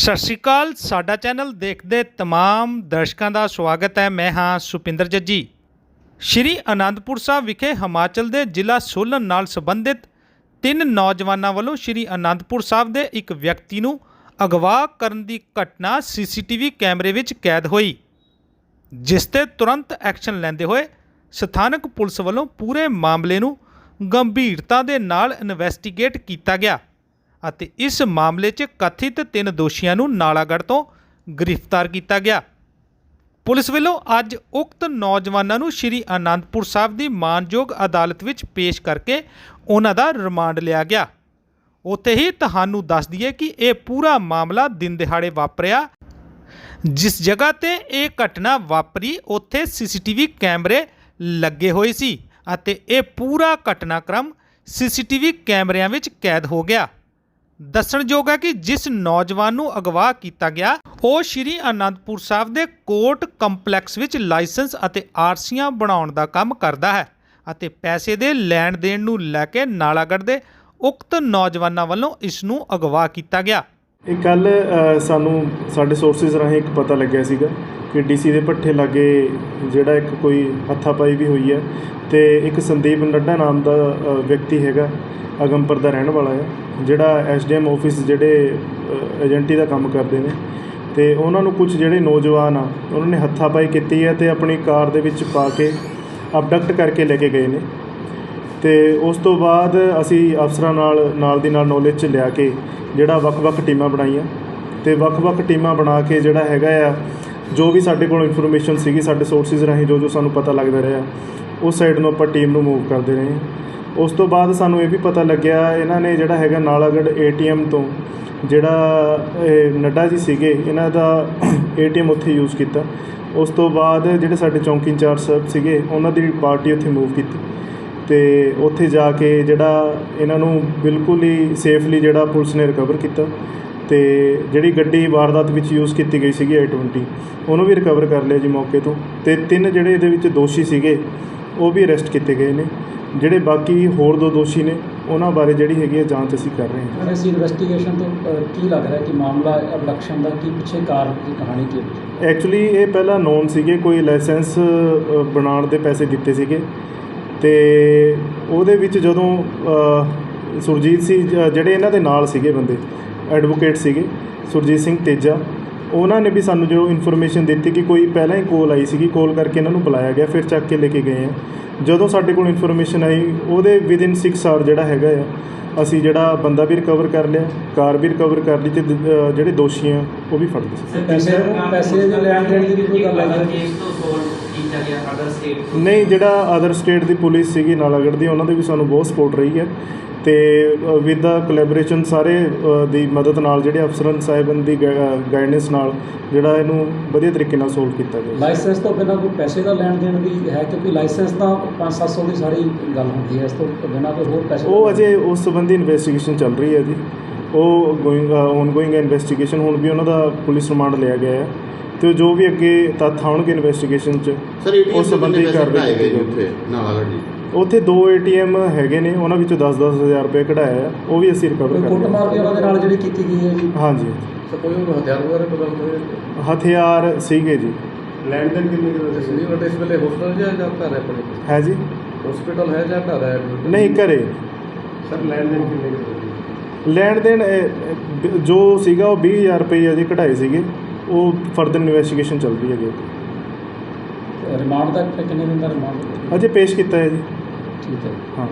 ਸਤਿ ਸ਼੍ਰੀ ਅਕਾਲ, ਸਾਡਾ ਚੈਨਲ ਦੇਖਦੇ ਤਮਾਮ ਦਰਸ਼ਕਾਂ ਦਾ ਸਵਾਗਤ ਹੈ। ਮੈਂ ਹਾਂ ਸੁਪਿੰਦਰ ਜੱਜੀ। ਸ਼੍ਰੀ ਅਨੰਦਪੁਰ ਸਾਹਿਬ ਵਿਖੇ ਹਿਮਾਚਲ ਦੇ ਜ਼ਿਲ੍ਹਾ ਸੋਲਨ ਨਾਲ ਸੰਬੰਧਿਤ ਤਿੰਨ ਨੌਜਵਾਨਾਂ ਵੱਲੋਂ ਸ਼੍ਰੀ ਅਨੰਦਪੁਰ ਸਾਹਿਬ ਦੇ ਇੱਕ ਵਿਅਕਤੀ ਨੂੰ ਅਗਵਾ ਕਰਨ ਦੀ ਘਟਨਾ ਸੀਸੀਟੀਵੀ ਕੈਮਰੇ ਵਿੱਚ ਕੈਦ ਹੋਈ, ਜਿਸ ਤੇ ਤੁਰੰਤ ਐਕਸ਼ਨ ਲੈਂਦੇ ਹੋਏ ਸਥਾਨਕ ਪੁਲਿਸ ਵੱਲੋਂ ਪੂਰੇ ਮਾਮਲੇ ਨੂੰ ਗੰਭੀਰਤਾ ਦੇ ਨਾਲ ਇਨਵੈਸਟੀਗੇਟ ਕੀਤਾ ਗਿਆ। ਅਤੇ ਇਸ ਮਾਮਲੇ 'ਚ ਕਥਿਤ ਤਿੰਨ ਦੋਸ਼ੀਆਂ ਨੂੰ ਨਾਲਾਗੜ੍ਹ ਤੋਂ ਗ੍ਰਿਫਤਾਰ ਕੀਤਾ ਗਿਆ। ਪੁਲਿਸ ਵੱਲੋਂ ਅੱਜ ਉਕਤ ਨੌਜਵਾਨਾਂ ਨੂੰ ਸ਼੍ਰੀ ਅਨੰਦਪੁਰ ਸਾਹਿਬ ਦੀ ਮਾਨਯੋਗ ਅਦਾਲਤ ਵਿੱਚ ਪੇਸ਼ ਕਰਕੇ ਉਹਨਾਂ ਦਾ ਰਿਮਾਂਡ ਲਿਆ ਗਿਆ। ਉੱਥੇ ਹੀ ਤੁਹਾਨੂੰ ਦੱਸ ਦਈਏ ਕਿ ਇਹ ਪੂਰਾ ਮਾਮਲਾ ਦਿਨ ਦਿਹਾੜੇ ਵਾਪਰਿਆ। ਜਿਸ ਜਗ੍ਹਾ ਤੇ ਇਹ ਘਟਨਾ ਵਾਪਰੀ, ਉੱਥੇ ਸੀਸੀਟੀਵੀ ਕੈਮਰੇ ਲੱਗੇ ਹੋਏ ਸੀ ਅਤੇ ਇਹ ਪੂਰਾ ਘਟਨਾਕ੍ਰਮ ਸੀਸੀਟੀਵੀ ਕੈਮਰਿਆਂ ਵਿੱਚ ਕੈਦ ਹੋ ਗਿਆ। ਦੱਸਣਯੋਗ ਹੈ ਕਿ ਜਿਸ ਨੌਜਵਾਨ ਨੂੰ ਅਗਵਾ ਕੀਤਾ ਗਿਆ, ਉਹ ਸ਼੍ਰੀ ਅਨੰਦਪੁਰ ਸਾਹਿਬ ਦੇ ਕੋਰਟ ਕੰਪਲੈਕਸ ਵਿੱਚ ਲਾਇਸੈਂਸ ਅਤੇ ਆਰਸੀਆਂ ਬਣਾਉਣ ਦਾ ਕੰਮ ਕਰਦਾ ਹੈ ਅਤੇ ਪੈਸੇ ਦੇ ਲੈਣ ਦੇਣ ਨੂੰ ਲੈ ਕੇ ਨਾਲਾਗੜ੍ਹ ਦੇ ਉਕਤ ਨੌਜਵਾਨਾਂ ਵੱਲੋਂ ਇਸ ਨੂੰ ਅਗਵਾ ਕੀਤਾ ਗਿਆ। ਇਹ ਕੱਲ ਸਾਨੂੰ ਸਾਡੇ ਸੋਰਸਿਸ ਰਾਹੀਂ ਇੱਕ ਪਤਾ ਲੱਗਿਆ ਸੀਗਾ ਕਿ ਡੀਸੀ ਦੇ ਭੱਠੇ ਲਾਗੇ ਜਿਹੜਾ ਇੱਕ ਕੋਈ ਹੱਥਾਪਾਈ ਵੀ ਹੋਈ ਹੈ ਤੇ ਇੱਕ ਸੰਦੀਪ ਨੱਡਾ ਨਾਮ ਦਾ ਵਿਅਕਤੀ ਹੈਗਾ, ਅਗੰਪਰ ਦਾ ਰਹਿਣ ਵਾਲਾ ਹੈ, ਜਿਹੜਾ ਐਸਡੀਐਮ ਆਫਿਸ ਜਿਹੜੇ ਏਜੰਟੀ ਦਾ ਕੰਮ ਕਰਦੇ ਨੇ। ਤੇ ਉਹਨਾਂ ਨੂੰ ਕੁਝ ਜਿਹੜੇ ਨੌਜਵਾਨ ਆ, ਉਹਨਾਂ ਨੇ ਹੱਥਾਪਾਈ ਕੀਤੀ ਹੈ ਤੇ ਆਪਣੀ ਕਾਰ ਦੇ ਵਿੱਚ ਪਾ ਕੇ ਅਬਡਕਟ ਕਰਕੇ ਲੈ ਕੇ ਗਏ ਨੇ। ਤੇ ਉਸ ਤੋਂ ਬਾਅਦ ਅਸੀਂ ਅਫਸਰਾਂ ਨਾਲ ਨਾਲ ਦੀ ਨਾਲ ਨੌਲੇਜ ਚ ਲਿਆ ਕੇ ਜਿਹੜਾ ਵੱਖ-ਵੱਖ ਟੀਮਾਂ ਬਣਾਈਆਂ ਤੇ ਵੱਖ-ਵੱਖ ਟੀਮਾਂ ਬਣਾ ਕੇ ਜਿਹੜਾ ਹੈਗਾ ਆ, ਜੋ ਵੀ ਸਾਡੇ ਕੋਲ ਇਨਫੋਰਮੇਸ਼ਨ ਸੀਗੀ, ਸਾਡੇ ਸੋਰਸਿਸ ਰਾਹੀਂ ਜੋ ਜੋ ਸਾਨੂੰ ਪਤਾ ਲੱਗਦਾ ਰਿਹਾ, ਉਸ ਸਾਈਡ ਨੂੰ ਆਪਾਂ ਟੀਮ ਨੂੰ ਮੂਵ ਕਰਦੇ ਰਹੇ। ਉਸ ਤੋਂ ਬਾਅਦ ਸਾਨੂੰ ਇਹ ਵੀ ਪਤਾ ਲੱਗਿਆ, ਇਹਨਾਂ ਨੇ ਜਿਹੜਾ ਹੈਗਾ ਨਾਲਾਗੜ੍ਹ ਏਟੀਐਮ ਤੋਂ ਜਿਹੜਾ ਇਹ ਨੱਡਾ ਜੀ ਸੀਗੇ, ਇਹਨਾਂ ਦਾ ਏਟੀਐਮ ਉੱਥੇ ਯੂਜ਼ ਕੀਤਾ। ਉਸ ਤੋਂ ਬਾਅਦ ਜਿਹੜੇ ਸਾਡੇ ਚੌਂਕੀ ਇੰਚਾਰਜ ਸਾਹਿਬ ਸੀਗੇ, ਉਹਨਾਂ ਦੀ ਪਾਰਟੀ ਉੱਥੇ ਮੂਵ ਕੀਤੀ। ਤੇ ਉੱਥੇ ਜਾ ਕੇ ਜਿਹੜਾ ਇਹਨਾਂ ਨੂੰ ਬਿਲਕੁਲ ਹੀ ਸੇਫਲੀ ਜਿਹੜਾ ਪੁਲਿਸ ਨੇ ਰਿਕਵਰ ਕੀਤਾ ਤੇ ਜਿਹੜੀ ਗੱਡੀ ਵਾਰਦਾਤ ਵਿੱਚ ਯੂਜ਼ ਕੀਤੀ ਗਈ ਸੀਗੀ i20 ਉਹਨੂੰ ਵੀ ਰਿਕਵਰ ਕਰ ਲਿਆ ਜੀ ਮੌਕੇ ਤੋਂ ਤੇ ਤਿੰਨ ਜਿਹੜੇ ਇਹਦੇ ਵਿੱਚ ਦੋਸ਼ੀ ਸੀਗੇ ਉਹ ਵੀ ਅਰੈਸਟ ਕੀਤੇ ਗਏ ਨੇ। ਜਿਹੜੇ ਬਾਕੀ ਹੋਰ ਦੋ ਦੋਸ਼ੀ ਨੇ ਉਹਨਾਂ ਬਾਰੇ ਜਿਹੜੀ ਹੈਗੀ ਹੈ ਜਾਂਚ ਅਸੀਂ ਕਰ ਰਹੇ ਹਾਂ। ਇਸ ਇਨਵੈਸਟੀਗੇਸ਼ਨ ਤੋਂ ਕੀ ਲੱਗ ਰਿਹਾ ਕਿ ਮਾਮਲਾ ਅਬਡਕਸ਼ਨ ਦਾ ਕੀ ਪਿੱਛੇ ਕਾਰਨ ਕੀ ਕਹਾਣੀ ਕੀ ਹੈ? ਐਕਚੁਅਲੀ ਇਹ ਪਹਿਲਾਂ ਨੋਨ ਸੀਗੇ ਕੋਈ ਲਾਇਸੈਂਸ ਬਣਾਉਣ ਦੇ ਪੈਸੇ ਦਿੱਤੇ ਸੀਗੇ। ਤੇ ਉਹਦੇ ਵਿੱਚ ਜਦੋਂ ਅ, ਸੁਰਜੀਤ ਸੀ ਜਿਹੜੇ ਇਹਨਾਂ ਦੇ ਨਾਲ ਸੀਗੇ ਬੰਦੇ ਐਡਵੋਕੇਟ ਸੀਗੇ ਸੁਰਜੀਤ ਸਿੰਘ ਤੇਜਾ ਉਹਨਾਂ ਨੇ ਵੀ ਸਾਨੂੰ ਜੋ ਇਨਫੋਰਮੇਸ਼ਨ ਦਿੱਤੀ ਕਿ ਕੋਈ ਪਹਿਲਾਂ ਹੀ ਕੋਲ ਆਈ ਸੀਗੀ ਕੋਲ ਕਰਕੇ ਇਹਨਾਂ ਨੂੰ ਬੁਲਾਇਆ ਗਿਆ ਫਿਰ ਚੱਕ ਕੇ ਲੈ ਕੇ ਗਏ ਆ। ਜਦੋਂ ਸਾਡੇ ਕੋਲ ਇਨਫੋਰਮੇਸ਼ਨ ਆਈ ਉਹਦੇ ਵਿਦਿਨ 6 ਆਰ ਜਿਹੜਾ ਹੈਗਾ ਆ ਅਸੀਂ ਜਿਹੜਾ ਬੰਦਾ ਵੀ ਰਿਕਵਰ ਕਰ ਲਿਆ ਕਾਰ ਵੀ ਰਿਕਵਰ ਕਰ ਲਈ ਤੇ ਜਿਹੜੇ ਦੋਸ਼ੀ ਆ ਉਹ ਵੀ ਫੜ ਲਏ। ਪੈਸੇ ਪੈਸੇ ਦੇ ਲੈਣ ਦੇਣ ਦੀ ਕੋਈ ਗੱਲ ਹੈ ਕੇਸ ਤੋਂ ਸੋਲਵ ਕੀਤਾ ਗਿਆ ਅਦਰ ਸਟੇਟ ਤੋਂ? ਨਹੀਂ ਜਿਹੜਾ ਅਦਰ ਸਟੇਟ ਦੀ ਪੁਲਿਸ ਸੀਗੀ ਨਾਲਾਗੜ੍ਹ ਦੀ ਉਹਨਾਂ ਦੀ ਵੀ ਸਾਨੂੰ ਬਹੁਤ ਸਪੋਰਟ ਰਹੀ ਹੈ। ਤੇ ਵਿਦ ਦਾ ਕੋਲੈਬੋਰੇਸ਼ਨ ਸਾਰੇ ਦੀ ਮਦਦ ਨਾਲ ਜਿਹੜੇ ਅਫਸਰਾਂ ਸਾਹਿਬਾਨ ਦੀ ਗਾਈਡੈਂਸ ਨਾਲ ਜਿਹੜਾ ਇਹਨੂੰ ਵਧੀਆ ਤਰੀਕੇ ਨਾਲ ਸੋਲਵ ਕੀਤਾ ਗਿਆ। ਲਾਇਸੈਂਸ ਤੋਂ ਬਿਨਾਂ ਕੋਈ ਪੈਸੇ ਦਾ ਲੈਣ ਦੇਣ ਵੀ ਹੈ ਕਿਉਂਕਿ ਲਾਇਸੈਂਸ ਤਾਂ 5-700 ਦੀ ਸਾਰੀ ਗੱਲ ਹੁੰਦੀ ਹੈ ਇਸ ਤੋਂ ਬਿਨਾਂ ਕੋਈ ਹੋਰ ਪੈਸੇ ਉਹ ਅਜੇ ਉਸ ਸੰਬੰਧੀ ਇਨਵੈਸਟੀਗੇਸ਼ਨ ਚੱਲ ਰਹੀ ਹੈ ਜੀ। ਉਹ ਗੋਇੰਗ ਔਨਗੋਇੰਗ ਇਨਵੈਸਟੀਗੇਸ਼ਨ ਹੁਣ ਵੀ ਉਹਨਾਂ ਦਾ ਪੁਲਿਸ ਰਿਮਾਂਡ ਲਿਆ ਗਿਆ ਹੈ। ਤੇ ਜੋ ਵੀ ਅੱਗੇ ਤੱਥ ਆਉਣਗੇ ਇਨਵੈਸਟੀਗੇਸ਼ਨ 'ਚ ਸਰ ਏਟੀਐਮ ਉਸ ਸੰਬੰਧੀ ਕਾਰਵਾਈ ਕੀਤੀ। ਉੱਥੇ ਨਾਲਾਗੜ੍ਹ ਜੀ ਉੱਥੇ ਦੋ ਏਟੀਐਮ ਹੈਗੇ ਨੇ ਉਹਨਾਂ ਵਿੱਚੋਂ 10-10 ਹਜ਼ਾਰ ਰੁਪਏ ਕਢਾਇਆ ਆ ਉਹ ਵੀ ਅਸੀਂ ਰਿਕਵਰ ਕਰ ਕੁੱਟਮਾਰ ਵੀ ਉਹਨਾਂ ਦੇ ਨਾਲ ਜਿਹੜੀ ਕੀਤੀ ਗਈ ਹੈ ਜੀ? ਹਾਂਜੀ। ਸਰ ਕੋਈ ਉਹ ਹਥਿਆਰ ਵਗੈਰਾ ਬਦਲ ਹੋਏ ਹਥਿਆਰ ਸੀਗੇ ਜੀ। ਲੈਣ ਦੇਣ ਕਿੰਨੇ ਕਿਲੋ ਸੀ ਨਹੀਂ ਇਸ ਵੇਲੇ ਹਸਪਤਾਲ ਜਾਂ ਜਾਂ ਘਰ ਹੈ ਆਪਣੇ ਹੈ ਜੀ। ਹਸਪੀਟਲ ਹੈ ਜਾਂ ਘਰ ਹੈ? ਨਹੀਂ ਘਰੇ। ਸਰ ਲੈਣ ਦੇਣ ਕਿੰਨੇ ਕਿਲੋ ਲੈਣ ਦੇਣ ਜੋ ਸੀਗਾ ਉਹ 20000 ਰੁਪਏ ਅਜੇ ਕਢਾਏ ਸੀਗੇ। ਉਹ ਫਰਦਰ ਇਨਵੈਸਟੀਗੇਸ਼ਨ ਚੱਲ ਰਹੀ ਹੈਗੀ ਰਿਮਾਂਡ ਦਾ ਕਿੰਨੇ ਦਿਨ ਦਾ ਰਿਮਾਂਡ ਅਜੇ ਪੇਸ਼ ਕੀਤਾ ਹੈ ਜੀ। ਠੀਕ ਹੈ। ਹਾਂ।